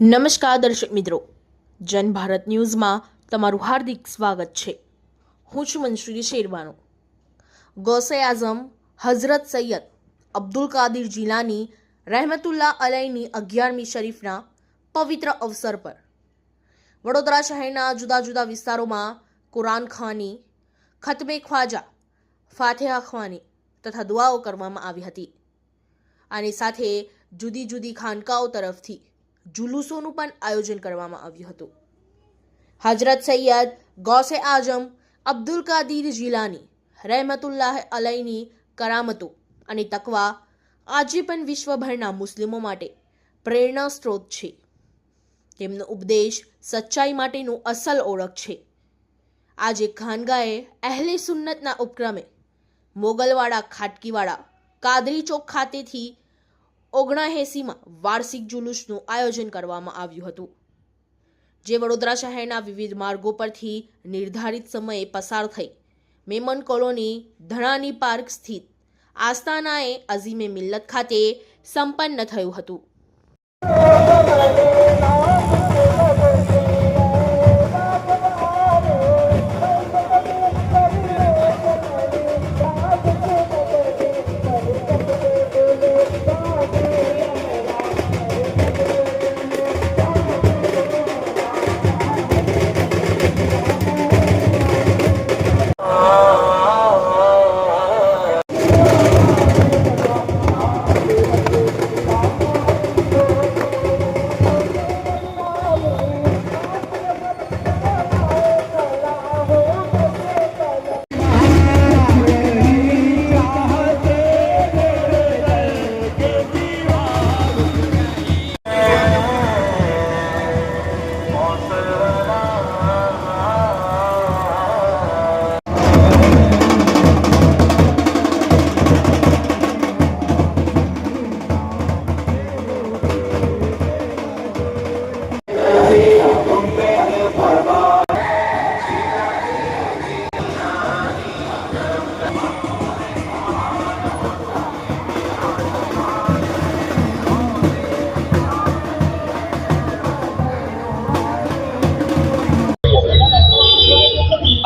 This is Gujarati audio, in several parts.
નમસ્કાર દર્શક મિત્રો. જન ભારત ન્યૂઝમાં તમારું હાર્દિક સ્વાગત છે. હું છું મનસુરી શેરવાનો. ગૌસે આઝમ હઝરત સૈયદ અબ્દુલ કાદિર જીલાની રહેમતુલ્લા અલયની અગિયારમી શરીફના પવિત્ર અવસર પર. વડોદરા શહેરના જુદા જુદા વિસ્તારોમાં કુરાન ખાની, ખતમે ખ્વાજા ફાતેહા ખવાની તથા દુઆઓ કરવામાં આવી હતી. આની સાથે જુદી જુદી ખાનકાઓ તરફથી જુલુસોનું પણ આયોજન કરવામાં આવ્યું હતું. હજરત સૈયદ ગૌસે આઝમ, અબ્દુલ કાદીર જીલાની, રહેમતુલ્લાહ અલૈની કરામતો અને તકવા આજે પણ વિશ્વભરના મુસ્લિમો માટે પ્રેરણા સ્ત્રોત છે. તેમનો ઉપદેશ સચ્ચાઈ માટેનું અસલ ઓળખ છે. આજે ખાનગાએ અહેલે સુન્નતના ઉપક્રમે મોગલવાડા ખાટકીવાડા કાદરી ચોક ખાતેથી ઓગણાએંસીમાં વાર્ષિક જુલુસનું આયોજન કરવામાં આવ્યું હતું. જે વડોદરા શહેરના વિવિધ માર્ગો પરથી નિર્ધારિત સમયે પસાર થઈ મેમન કોલોની ધણાની પાર્ક સ્થિત આસ્તાનાએ અઝીમે મિલ્લત ખાતે સંપન્ન થયું હતું.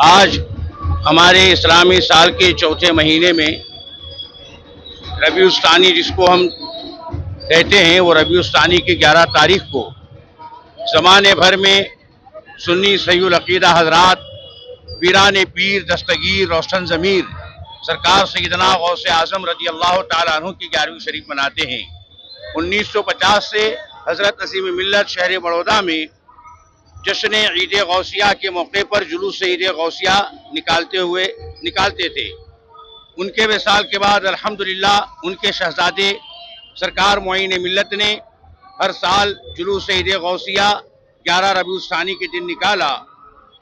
आज हमारे इस्लामी साल के चौथे महीने में रबीउस्तानी जिसको हम कहते हैं, वो रबीस्तानी की 11 तारीख को ज़माने भर में सुन्नी अकीदा हजरात पीरान पीर, दस्तगीर, रोशन ज़मीर, सरकार सैदना गौस आज़म रज़ी अल्लाह तु की ग्यारहवीं शरीफ मनाते हैं। 1950 से हज़रत नसीम मिल्लत शहर बड़ौदा में जश्न ईद गौसिया के मौके पर जुलूस ईद गौसिया निकालते हुए, निकालते थे। उनके विसाल के बाद, अल्हम्दुलिल्लाह, उनके शहजादे सरकार मोइन मिल्लत ने हर साल जुलूस ईद गौसिया ग्यारह रबीउस्तानी के दिन निकाला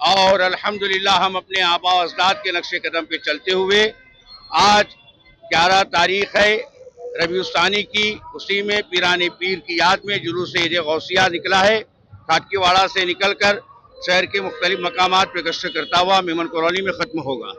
और अल्हम्दुलिल्लाह हम अपने आबा अजदाद के नक्शे कदम पे चलते हुए आज ग्यारह तारीख है रबीउस्तानी की। उसी में पीरान पीर की याद में जुलूस ईद गौसिया निकला है। खाटकीवाड़ा से निकलकर शहर के मुख्तलिफ मकाम पर गश्त करता हुआ मेमन कॉलोनी में ख़त्म होगा